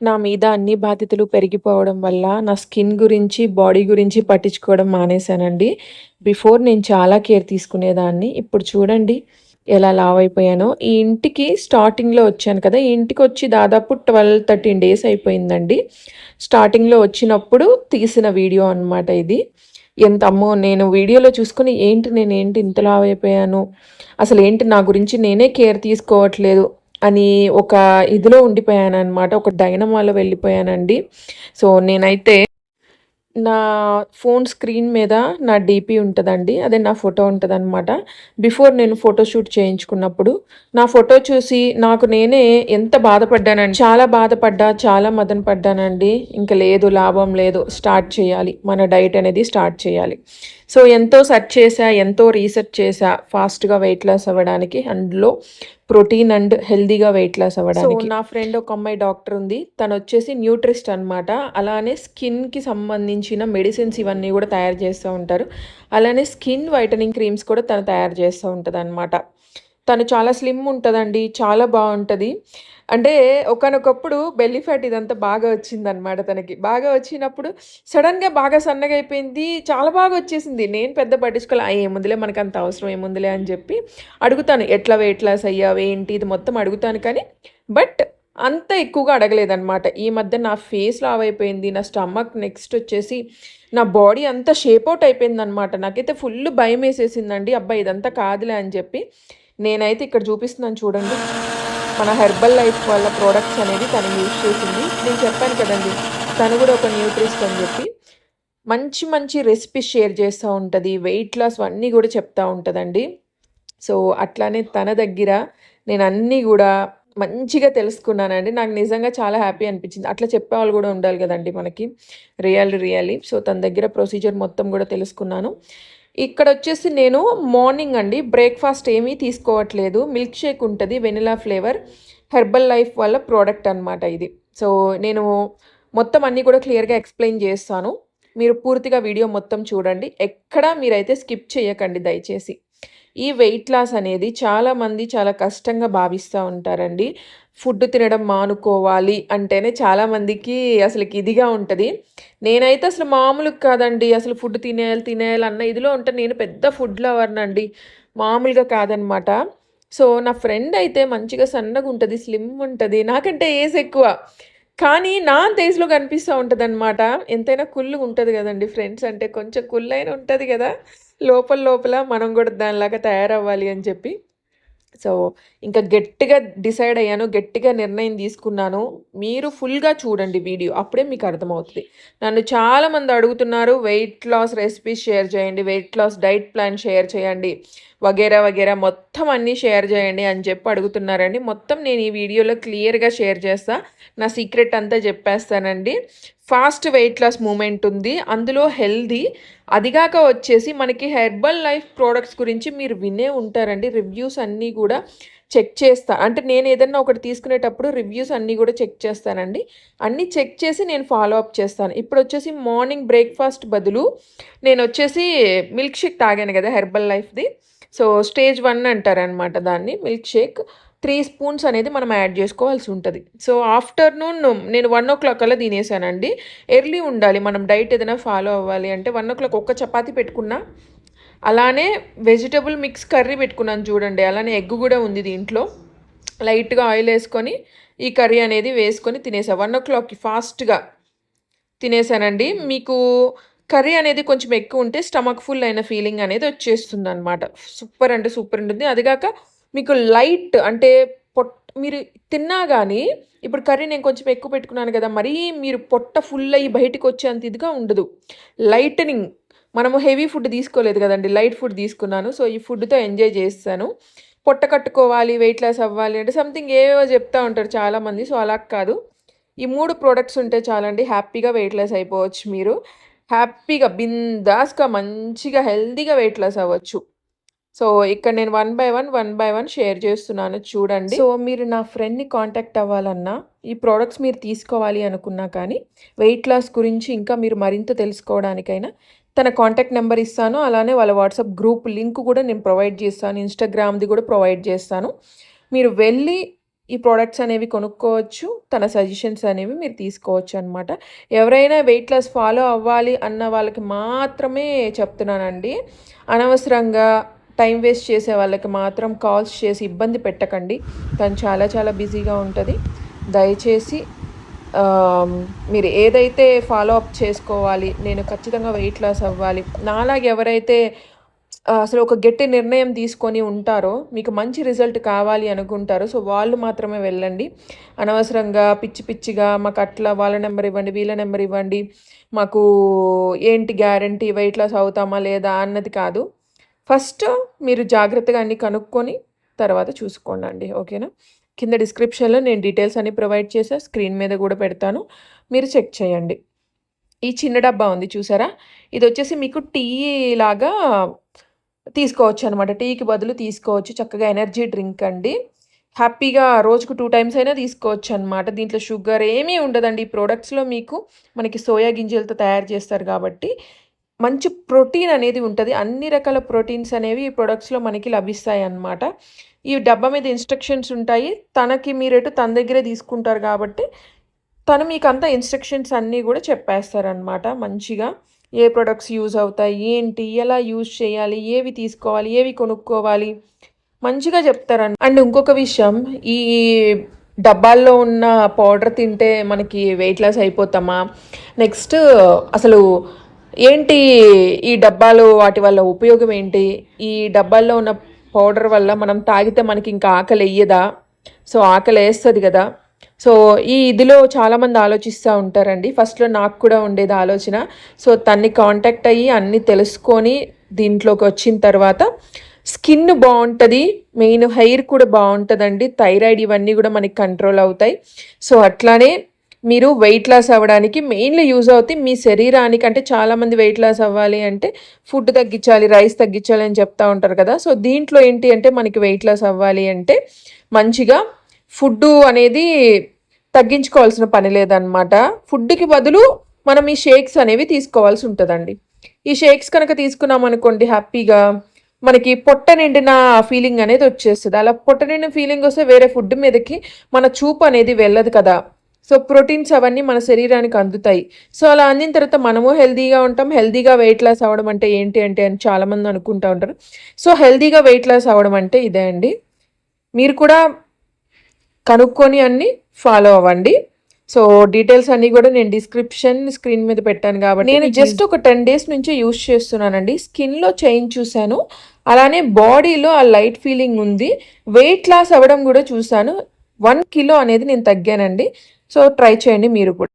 నా మీద అన్ని బాధ్యతలు పెరిగిపోవడం వల్ల నా స్కిన్ గురించి, బాడీ గురించి పట్టించుకోవడం మానేశానండి. బిఫోర్ నేను చాలా కేర్ తీసుకునేదాన్ని. ఇప్పుడు చూడండి ఎలా లావైపోయానో. ఈ ఇంటికి స్టార్టింగ్‌లో వచ్చాను కదా! ఈ ఇంటికొచ్చి దాదాపు 12, 13 డేస్ అయిపోయిందండి. స్టార్టింగ్‌లో వచ్చినప్పుడు తీసిన వీడియో అనమాట ఇది. ఎంత అమ్మో! నేను వీడియోలో చూసుకుని ఏంటి నేను ఏంటి ఇంత లావైపోయాను. ఏంటి నా గురించి నేనే కేర్ తీసుకోవట్లేదు అని ఒక ఇదిలో ఉండిపోయాను అనమాట ఒక డైనమాలో వెళ్ళిపోయానండి. సో, నేనైతే నా ఫోన్ స్క్రీన్ మీద నా డీపీ ఉంటుందండి అదే నా ఫోటో ఉంటుందన్నమాట బిఫోర్ నేను ఫోటోషూట్ చేయించుకున్నప్పుడు నా ఫోటో చూసి నాకు నేనే ఎంత బాధపడ్డానండి చాలా బాధపడ్డా, చాలా మదన పడ్డానండి. ఇంకా లేదు లాభం లేదు. స్టార్ట్ చేయాలి. మన డైట్ అనేది స్టార్ట్ చేయాలి. సో, ఎంతో సెర్చ్ చేశా, ఎంతో రీసెర్చ్ చేశా ఫాస్ట్‌గా వెయిట్ లాస్ అవ్వడానికి. అందులో ప్రోటీన్ అండ్ హెల్తీగా వెయిట్ లాస్ అవ్వడానికి. నా ఫ్రెండ్ ఒక అమ్మాయి డాక్టర్ ఉంది. తనొచ్చేసి న్యూట్రిస్ట్ అనమాట. అలానే స్కిన్‌కి సంబంధించిన మెడిసిన్స్ ఇవన్నీ గూడా తయారు చేస్తూ ఉంటారు. అలానే స్కిన్ వైటనింగ్ క్రీమ్స్ కూడా తను తయారు చేస్తూ ఉంటదనమాట. తను చాలా స్లిమ్ ఉంటుందండి చాలా బాగుంటుంది అంటే ఒకానొకప్పుడు బెల్లీ ఫ్యాట్ ఇదంతా బాగా వచ్చిందనమాట తనకి. బాగా వచ్చినప్పుడు సడన్గా బాగా సన్నగా అయిపోయింది. చాలా బాగా వచ్చేసింది. నేను పెద్ద పట్టించుకోలే. ఆ! ఏముందిలే అంత అవసరం ఏముందిలే అని చెప్పి అడుగుతాను. ఎట్లా వెయిట్ లాస్ అయ్యావు? ఏంటి? ఇది మొత్తం అడుగుతాను కానీ బట్ అంత ఎక్కువగా అడగలేదనమాట. ఈ మధ్య నా ఫేస్ లావైపోయింది. నా స్టమక్ నెక్స్ట్ వచ్చేసి నా బాడీ అంతా షేప్ అవుట్ అయిపోయిందనమాట. నాకైతే ఫుల్ భయం వేసేసిందండి అబ్బా! ఇదంతా కాదులే అని చెప్పి నేనైతే ఇక్కడ చూపిస్తున్నాను చూడండి. మన హెర్బల్ లైఫ్ వాళ్ళ ప్రొడక్ట్స్ అనేది తను యూజ్ చేసింది. నేను చెప్పాను కదండీ! తను కూడా ఒక న్యూట్రిస్ట్ అని చెప్పి. మంచి మంచి రెసిపీస్ షేర్ చేస్తూ ఉంటుంది వెయిట్ లాస్ అన్నీ కూడా చెప్తూ ఉంటుందండి సో, అట్లానే తన దగ్గర నేను అన్నీ కూడా మంచిగా తెలుసుకున్నానండి. నాకు నిజంగా చాలా హ్యాపీ అనిపించింది. అట్లా చెప్పేవాళ్ళు కూడా ఉండాలి కదండి మనకి. Real really. సో, తన దగ్గర ప్రొసీజర్ మొత్తం కూడా తెలుసుకున్నాను. ఇక్కడ వచ్చేసి నేను మార్నింగ్ అండి బ్రేక్‌ఫాస్ట్ ఏమీ తీసుకోవట్లేదు. మిల్క్ షేక్ ఉంటుంది వెనిలా ఫ్లేవర్ హెర్బల్ లైఫ్ వాళ్ళ ప్రోడక్ట్ అనమాట ఇది. సో, నేను మొత్తం అన్నీ కూడా క్లియర్‌గా ఎక్స్‌ప్లెయిన్ చేస్తాను. మీరు పూర్తిగా వీడియో మొత్తం చూడండి. ఎక్కడా మీరైతే స్కిప్ చేయకండి దయచేసి. ఈ వెయిట్ లాస్ అనేది చాలామంది చాలా కష్టంగా భావిస్తూ ఉంటారండి. ఫుడ్ తినడం మానుకోవాలి అంటేనే చాలామందికి అసలుకి ఇదిగా ఉంటుంది నేనైతే అసలు మామూలుగా కాదండి. అసలు ఫుడ్ తినేయాలి, తినేయాలి అన్న ఇదిలో ఉంటే నేను పెద్ద ఫుడ్ లవర్‌నండి. మామూలుగా కాదనమాట. సో, నా ఫ్రెండ్ అయితే మంచిగా సన్నగా ఉంటుంది స్లిమ్ ఉంటుంది నాకంటే ఏజ్ ఎక్కువ. కానీ నా తేజ్లో కనిపిస్తూ కనిపిస్తా అనమాట ఎంతైనా కుల్లుగా ఉంటుంది కదండి ఫ్రెండ్స్ అంటే కొంచెం కుల్లైన ఉంటుంది కదా లోపల లోపల మనం కూడా దానిలాగా తయారవ్వాలి అని చెప్పి. సో, ఇంకా గట్టిగా డిసైడ్ అయ్యాను. గట్టిగా నిర్ణయం తీసుకున్నాను. మీరు ఫుల్‌గా చూడండి వీడియో. అప్పుడే మీకు అర్థమవుతుంది నన్ను చాలామంది అడుగుతున్నారు వెయిట్ లాస్ రెసిపీస్ షేర్ చేయండి. Weight loss diet plan share చేయండి. వగైరా వగైరా మొత్తం అన్నీ షేర్ చేయండి అని చెప్పి అడుగుతున్నారండి. మొత్తం నేను ఈ వీడియోలో క్లియర్‌గా షేర్ చేస్తా. నా సీక్రెట్ అంతా చెప్పేస్తానండి. ఫాస్ట్ వెయిట్ లాస్ మూమెంట్ ఉంది. అందులో హెల్తీ. అదిగాక వచ్చేసి మనకి హెర్బల్ లైఫ్ ప్రోడక్ట్స్ గురించి మీరు వినే ఉంటారండి. రివ్యూస్ అన్నీ కూడా చెక్ చేస్తా. అంటే నేను ఏదన్నా ఒకటి తీసుకునేటప్పుడు రివ్యూస్ అన్నీ కూడా చెక్ చేస్తానండి. అన్నీ చెక్ చేసి నేను ఫాలో అప్ చేస్తాను. ఇప్పుడు వచ్చేసి మార్నింగ్ బ్రేక్‌ఫాస్ట్ బదులు నేను వచ్చేసి మిల్క్ షేక్ తాగాను కదా హెర్బల్ లైఫ్‌ది. సో, స్టేజ్ వన్ అంటారనమాట దాన్ని మిల్క్ షేక్. త్రీ స్పూన్స్ అనేది మనం యాడ్ చేసుకోవాల్సి ఉంటుంది సో, ఆఫ్టర్‌నూన్ నేను వన్ ఓ క్లాక్ అలా తినేసానండి. ఎర్లీ ఉండాలి. మనం డైట్ ఏదైనా ఫాలో అవ్వాలి అంటే 1:00 ఒక్క చపాతీ పెట్టుకున్నా. అలానే వెజిటబుల్ మిక్స్ కర్రీ పెట్టుకున్నాను చూడండి. అలానే ఎగ్ కూడా ఉంది దీంట్లో. లైట్‌గా ఆయిల్ వేసుకొని ఈ కర్రీ అనేది వేసుకొని తినేసా. 1:00కి ఫాస్ట్‌గా తినేసానండి. మీకు కర్రీ అనేది కొంచెం ఎక్కువ ఉంటే స్టమక్ ఫుల్ అయిన ఫీలింగ్ అనేది వచ్చేస్తుంది అనమాట సూపర్ అంటే సూపర్ ఉంటుంది. అదిగాక మీకు లైట్ అంటే పొట్ మీరు తిన్నా కానీ ఇప్పుడు కర్రీ నేను కొంచెం ఎక్కువ పెట్టుకున్నాను కదా మరీ మీరు పొట్ట ఫుల్ అయ్యి బయటికొచ్చేంత ఇదిగా ఉండదు. లైటనింగ్ మనము హెవీ ఫుడ్ తీసుకోలేదు కదండి లైట్ ఫుడ్ తీసుకున్నాను. సో, ఈ ఫుడ్‌తో ఎంజాయ్ చేస్తాను పొట్ట కట్టుకోవాలి, వెయిట్ లాస్ అవ్వాలి అంటే సంథింగ్ ఏవేవో చెప్తా ఉంటారు చాలామంది. సో, అలా కాదు. ఈ మూడు ప్రోడక్ట్స్ ఉంటే చాలండి హ్యాపీగా వెయిట్ లాస్ అయిపోవచ్చు మీరు. హ్యాపీగా బిందాస్‌గా మంచిగా హెల్దీగా వెయిట్ లాస్ అవ్వచ్చు. సో, ఇక్కడ నేను one by one, one by one share చేస్తున్నాను చూడండి. సో, మీరు నా ఫ్రెండ్‌ని కాంటాక్ట్ అవ్వాలన్నా, ఈ ప్రొడక్ట్స్ మీరు తీసుకోవాలి అనుకున్నా కానీ, వెయిట్ లాస్ గురించి ఇంకా మీరు మరింత తెలుసుకోవడానికైనా తన కాంటాక్ట్ నెంబర్ ఇస్తాను. అలానే వాళ్ళ వాట్సాప్ గ్రూప్ లింక్ కూడా నేను ప్రొవైడ్ చేస్తాను. ఇన్‌స్టాగ్రామ్‌ది కూడా ప్రొవైడ్ చేస్తాను. మీరు వెళ్ళి ఈ ప్రోడక్ట్స్ అనేవి కొనుక్కోవచ్చు. తన సజెషన్స్ అనేవి మీరు తీసుకోవచ్చు అనమాట ఎవరైనా వెయిట్ లాస్ ఫాలో అవ్వాలి అన్న వాళ్ళకి మాత్రమే చెప్తున్నానండి. అనవసరంగా టైం వేస్ట్ చేసే వాళ్ళకి మాత్రం కాల్స్ చేసి ఇబ్బంది పెట్టకండి. తను చాలా చాలా బిజీగా ఉంటుంది. దయచేసి మీరు ఏదైతే ఫాలో అప్ చేసుకోవాలి నేను ఖచ్చితంగా వెయిట్ లాస్ అవ్వాలి. నాలాగా ఎవరైతే అసలు ఒక గట్టి నిర్ణయం తీసుకొని ఉంటారో మీకు మంచి రిజల్ట్ కావాలి అనుకుంటారో సో వాళ్ళు మాత్రమే వెళ్ళండి. అనవసరంగా పిచ్చి పిచ్చిగా మాకు అట్లా వాళ్ళ నెంబర్ ఇవ్వండి వీళ్ళ నెంబర్ ఇవ్వండి మాకు ఏంటి గ్యారంటీ వెయిట్ లాస్ అవుతామా లేదా అన్నది కాదు. ఫస్ట్ మీరు జాగ్రత్తగా అన్ని కనుక్కొని తర్వాత చూసుకోండి అండి ఓకేనా? కింద డిస్క్రిప్షన్లో నేను డీటెయిల్స్ అన్ని ప్రొవైడ్ చేసా స్క్రీన్ మీద కూడా పెడతాను. మీరు చెక్ చేయండి. ఈ చిన్న డబ్బా ఉంది చూసారా? ఇది వచ్చేసి మీకు టీ లాగా తీసుకోవచ్చు అనమాట టీకి బదులు తీసుకోవచ్చు. చక్కగా ఎనర్జీ డ్రింక్ అండి. హ్యాపీగా రోజుకు టూ టైమ్స్ అయినా తీసుకోవచ్చు అనమాట దీంట్లో షుగర్ ఏమీ ఉండదండి. ఈ ప్రోడక్ట్స్లో మీకు మనకి సోయా గింజలతో తయారు చేస్తారు కాబట్టి మంచి ప్రోటీన్ అనేది ఉంటుంది. అన్ని రకాల ప్రోటీన్స్ అనేవి ఈ ప్రొడక్ట్స్లో మనకి లభిస్తాయి అన్నమాట ఈ డబ్బా మీద ఇన్స్ట్రక్షన్స్ ఉంటాయి. తనకి మీరేటు తన దగ్గరే తీసుకుంటారు కాబట్టి తను మీకు అంత ఇన్స్ట్రక్షన్స్ అన్నీ కూడా చెప్పేస్తారనమాట మంచిగా. ఏ ప్రొడక్ట్స్ యూజ్ అవుతాయి ఏంటి ఎలా యూజ్ చేయాలి ఏవి తీసుకోవాలి ఏవి కొనుక్కోవాలి? మంచిగా చెప్తారన్. అండ్ ఇంకొక విషయం ఈ డబ్బాల్లో ఉన్న పౌడర్ తింటే మనకి వెయిట్ లాస్ అయిపోతామా? నెక్స్ట్ అసలు ఏంటి ఈ డబ్బాలు వాటి వల్ల ఉపయోగం ఏంటి? ఈ డబ్బాల్లో ఉన్న పౌడర్ వల్ల మనం తాగితే మనకి ఇంకా ఆకలి వేయదా? సో ఆకలి వేస్తుంది కదా. సో ఈ ఇదిలో చాలామంది ఆలోచిస్తూ ఉంటారండి. ఫస్ట్లో నాకు కూడా ఉండేది ఆలోచన. సో తన్ని కాంటాక్ట్ అయ్యి అన్నీ తెలుసుకొని దీంట్లోకి వచ్చిన తర్వాత స్కిన్ బాగుంటుంది మెయిన్ హెయిర్ కూడా బాగుంటుందండి. థైరాయిడ్ ఇవన్నీ కూడా మనకి కంట్రోల్ అవుతాయి. సో అట్లానే మీరు వెయిట్ లాస్ అవ్వడానికి మెయిన్లీ యూజ్ అవుతాయి. మీ శరీరానికి అంటే చాలామంది వెయిట్ లాస్ అవ్వాలి అంటే ఫుడ్ తగ్గించాలి రైస్ తగ్గించాలి అని చెప్తా ఉంటారు కదా. సో దీంట్లో ఏంటి అంటే మనకి వెయిట్ లాస్ అవ్వాలి అంటే మంచిగా ఫుడ్ అనేది తగ్గించుకోవాల్సిన పని లేదనమాట ఫుడ్కి బదులు మనం ఈ షేక్స్ అనేవి తీసుకోవాల్సి ఉంటుందండి. ఈ షేక్స్ కనుక తీసుకున్నాం అనుకోండి హ్యాపీగా మనకి పొట్ట నిండిన ఫీలింగ్ అనేది వచ్చేస్తుంది. అలా పొట్ట నిండిన ఫీలింగ్ వస్తే వేరే ఫుడ్ మీదకి మన చూపు అనేది వెళ్ళదు కదా. సో ప్రోటీన్స్ అవన్నీ మన శరీరానికి అందుతాయి. సో అలా అందిన తర్వాత మనము హెల్దీగా ఉంటాం. హెల్దీగా వెయిట్ లాస్ అవ్వడం అంటే ఏంటి అంటే అని చాలామంది అనుకుంటూ ఉంటారు. సో హెల్దీగా వెయిట్ లాస్ అవ్వడం అంటే ఇదే అండి. మీరు కూడా కనుక్కొని అన్ని ఫాలో అవ్వండి. సో డీటెయిల్స్ అన్నీ కూడా నేను డిస్క్రిప్షన్ స్క్రీన్ మీద పెట్టాను కాబట్టి నేను జస్ట్ ఒక టెన్ డేస్ నుంచి యూస్ చేస్తున్నానండి. స్కిన్లో చేంజ్ చూశాను. అలానే బాడీలో ఆ లైట్ ఫీలింగ్ ఉంది. వెయిట్ లాస్ అవ్వడం కూడా చూశాను. వన్ కిలో అనేది నేను తగ్గానండి. సో ట్రై చేయండి మీరు కూడా.